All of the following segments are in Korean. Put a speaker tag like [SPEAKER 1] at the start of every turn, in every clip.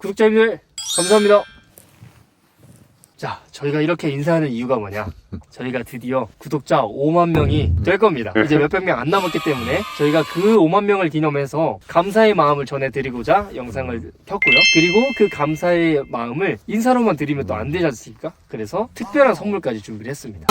[SPEAKER 1] 구독자님들 감사합니다. 자, 저희가 이렇게 인사하는 이유가 뭐냐? 저희가 드디어 구독자 5만 명이 될 겁니다. 이제 몇백 명 안 남았기 때문에 저희가 그 5만 명을 기념해서 감사의 마음을 전해드리고자 영상을 켰고요. 그리고 그 감사의 마음을 인사로만 드리면 또 안 되지 않습니까? 그래서 특별한 선물까지 준비를 했습니다.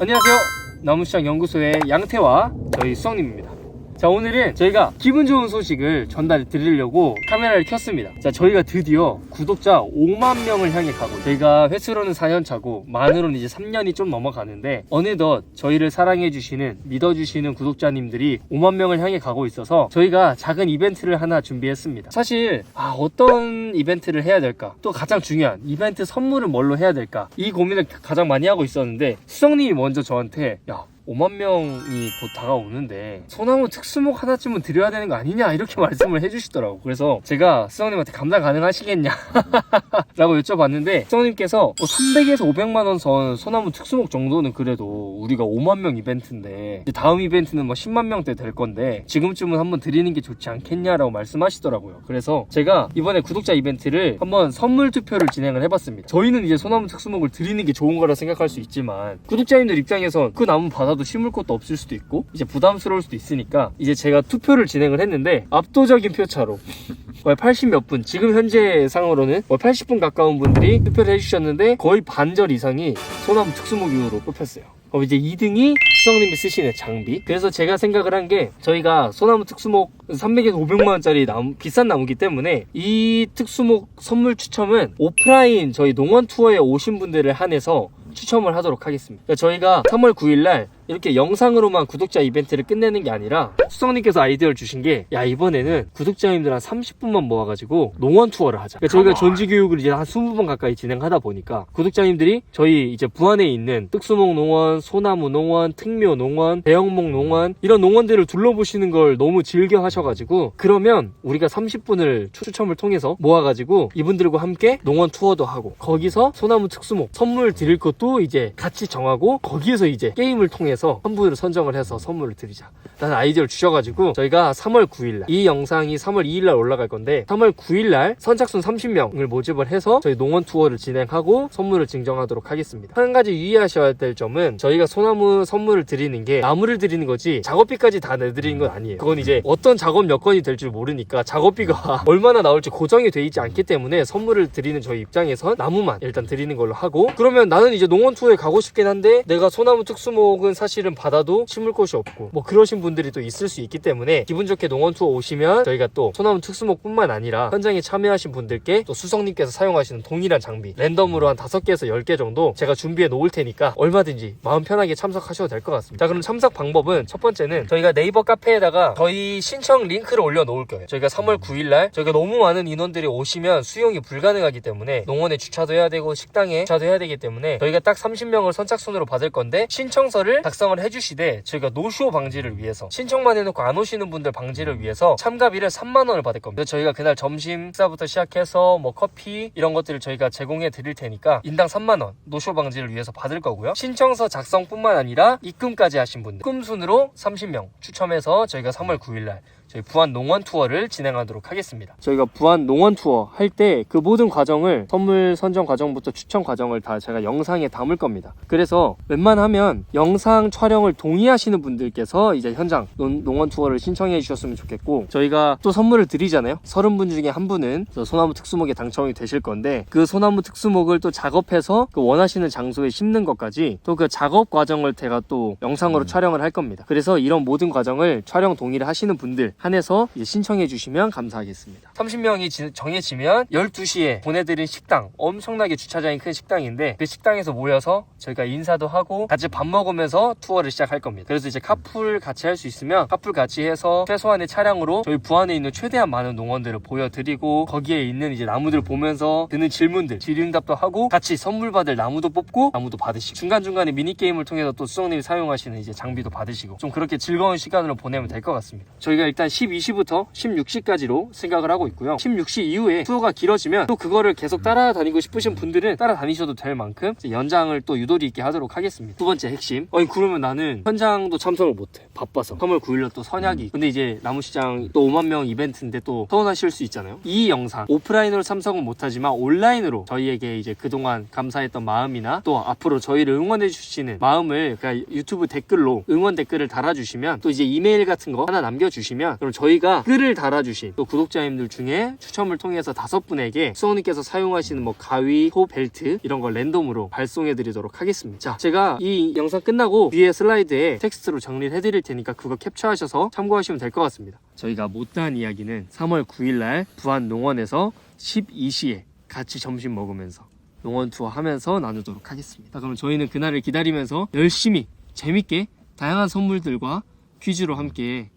[SPEAKER 1] 안녕하세요. 나무시장 연구소의 양태와 저희 수성님입니다. 자 오늘은 저희가 기분 좋은 소식을 전달 드리려고 카메라를 켰습니다. 자 저희가 드디어 구독자 5만 명을 향해 가고 저희가 횟수로는 4년 차고 만으로는 이제 3년이 좀 넘어가는데 어느덧 저희를 사랑해 주시는 믿어 주시는 구독자님들이 5만 명을 향해 가고 있어서 저희가 작은 이벤트를 하나 준비했습니다. 사실 아, 어떤 이벤트를 해야 될까? 또 가장 중요한 이벤트 선물은 뭘로 해야 될까? 이 고민을 가장 많이 하고 있었는데 수성님이 먼저 저한테 야 5만 명이 곧 다가오는데 소나무 특수목 하나쯤은 드려야 되는 거 아니냐 이렇게 말씀을 해주시더라고. 그래서 제가 수성님한테 감당 가능하시겠냐 라고 여쭤봤는데 수성님께서 300에서 500만 원 선 소나무 특수목 정도는 그래도 우리가 5만 명 이벤트인데 다음 이벤트는 뭐 10만 명대 될 건데 지금쯤은 한번 드리는 게 좋지 않겠냐라고 말씀하시더라고요. 그래서 제가 이번에 구독자 이벤트를 한번 선물 투표를 진행을 해봤습니다. 저희는 이제 소나무 특수목을 드리는 게 좋은 거라 생각할 수 있지만 구독자님들 입장에서 그 나무 받아 도 심을 것도 없을 수도 있고 이제 부담스러울 수도 있으니까 이제 제가 투표를 진행을 했는데 압도적인 표차로 80 몇 분, 지금 현재 상으로는 80분 가까운 분들이 투표를 해주셨는데 거의 반절 이상이 소나무 특수목용으로 뽑혔어요. 그럼 이제 2등이 수성님이 쓰시는 장비. 그래서 제가 생각을 한 게 저희가 소나무 특수목 300에서 500만 원짜리 나무, 비싼 나무기 때문에 이 특수목 선물 추첨은 오프라인 저희 농원 투어에 오신 분들을 한해서 추첨을 하도록 하겠습니다. 그러니까 저희가 3월 9일 날 이렇게 영상으로만 구독자 이벤트를 끝내는 게 아니라 수성님께서 아이디어를 주신 게 야 이번에는 구독자님들 한 30분만 모아가지고 농원 투어를 하자. 그러니까 저희가 전지 교육을 이제 한 20번 가까이 진행하다 보니까 구독자님들이 저희 이제 부안에 있는 특수목 농원, 소나무 농원, 특묘 농원, 대형목 농원 이런 농원들을 둘러보시는 걸 너무 즐겨 하셔가지고 그러면 우리가 30분을 추첨을 통해서 모아가지고 이분들과 함께 농원 투어도 하고 거기서 소나무 특수목 선물 드릴 것도 이제 같이 정하고 거기에서 이제 게임을 통해서 한 분을 선정을 해서 선물을 드리자. 라는 아이디어를 주셔가지고 저희가 3월 9일날 이 영상이 3월 2일날 올라갈 건데 3월 9일날 선착순 30명을 모집을 해서 저희 농원 투어를 진행하고 선물을 증정하도록 하겠습니다. 한 가지 유의하셔야 될 점은 저희가 소나무 선물을 드리는 게 나무를 드리는 거지 작업비까지 다 내드리는 건 아니에요. 그건 이제 어떤 작업 여건이 될 줄 모르니까 작업비가 얼마나 나올지 고정이 돼 있지 않기 때문에 선물을 드리는 저희 입장에선 나무만 일단 드리는 걸로 하고 그러면 나는 이제 농원 투어에 가고 싶긴 한데 내가 소나무 특수목은 사실은 받아도 심을 곳이 없고 뭐 그러신 분들이 또 있을 수 있기 때문에 기분 좋게 농원 투어 오시면 저희가 또 소나무 특수목뿐만 아니라 현장에 참여하신 분들께 또 수성님께서 사용하시는 동일한 장비 랜덤으로 한 5개에서 10개 정도 제가 준비해 놓을 테니까 얼마든지 마음 편하게 참석하셔도 될 것 같습니다. 자 그럼 참석 방법은 첫 번째는 저희가 네이버 카페에다가 저희 신청 링크를 올려 놓을 거예요. 저희가 3월 9일 날 저희가 너무 많은 인원들이 오시면 수용이 불가능하기 때문에 농원에 주차도 해야 되고 식당에 주차도 해야 되기 때문에 저희가 딱 30명을 선착순으로 받을 건데 신청서를 작성을 해주시되 저희가 노쇼 방지를 위해서 신청만 해놓고 안 오시는 분들 방지를 위해서 참가비를 3만 원을 받을 겁니다. 저희가 그날 점심 식사부터 시작해서 뭐 커피 이런 것들을 저희가 제공해 드릴 테니까 인당 3만 원 노쇼 방지를 위해서 받을 거고요. 신청서 작성뿐만 아니라 입금까지 하신 분들 입금 순으로 30명 추첨해서 저희가 3월 9일 날 저희 부안 농원 투어를 진행하도록 하겠습니다. 저희가 부안 농원 투어 할 때 그 모든 과정을 선물 선정 과정부터 추천 과정을 다 제가 영상에 담을 겁니다. 그래서 웬만하면 영상 촬영을 동의하시는 분들께서 이제 현장 논- 농원 투어를 신청해 주셨으면 좋겠고 저희가 또 선물을 드리잖아요. 30분 중에 한 분은 저 소나무 특수목에 당첨이 되실 건데 그 소나무 특수목을 또 작업해서 그 원하시는 장소에 심는 것까지 또 그 작업 과정을 제가 또 영상으로 촬영을 할 겁니다. 그래서 이런 모든 과정을 촬영 동의를 하시는 분들 한해서 신청해 주시면 감사하겠습니다. 30명이 정해지면 12시에 보내드린 식당 엄청나게 주차장이 큰 식당인데 그 식당에서 모여서 저희가 인사도 하고 같이 밥 먹으면서 투어를 시작할 겁니다. 그래서 이제 카풀 같이 할 수 있으면 카풀 같이 해서 최소한의 차량으로 저희 부안에 있는 최대한 많은 농원들을 보여드리고 거기에 있는 이제 나무들 보면서 드는 질문들 질의응답도 하고 같이 선물 받을 나무도 뽑고 나무도 받으시고 중간중간에 미니게임을 통해서 또 수성님이 사용하시는 이제 장비도 받으시고 좀 그렇게 즐거운 시간으로 보내면 될 것 같습니다. 저희가 일단 12시부터 16시까지로 생각을 하고 있고요. 16시 이후에 투어가 길어지면 또 그거를 계속 따라다니고 싶으신 분들은 따라다니셔도 될 만큼 연장을 또 유도리 있게 하도록 하겠습니다. 두 번째 핵심. 아니 그러면 나는 현장도 참석을 못해. 바빠서. 3월 9일로 또 선약이. 근데 이제 나무시장 또 5만 명 이벤트인데 또 서운하실 수 있잖아요. 이 영상 오프라인으로 참석은 못하지만 온라인으로 저희에게 이제 그동안 감사했던 마음이나 또 앞으로 저희를 응원해 주시는 마음을 그러니까 유튜브 댓글로 응원 댓글을 달아주시면 또 이제 이메일 같은 거 하나 남겨주시면 그럼 저희가 글을 달아주신 또 구독자님들 중에 추첨을 통해서 다섯 분에게 수호님께서 사용하시는 뭐 가위, 호, 벨트 이런 걸 랜덤으로 발송해 드리도록 하겠습니다. 자, 제가 이 영상 끝나고 위에 슬라이드에 텍스트로 정리를 해드릴 테니까 그거 캡처하셔서 참고하시면 될 것 같습니다. 저희가 못다한 이야기는 3월 9일날 부안 농원에서 12시에 같이 점심 먹으면서 농원 투어 하면서 나누도록 하겠습니다. 그럼 저희는 그날을 기다리면서 열심히 재밌게 다양한 선물들과 퀴즈로 함께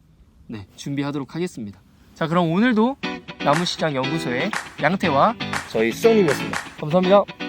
[SPEAKER 1] 네, 준비하도록 하겠습니다. 자, 그럼 오늘도 나무시장 연구소의 양태와 저희 수정님이었습니다. 감사합니다.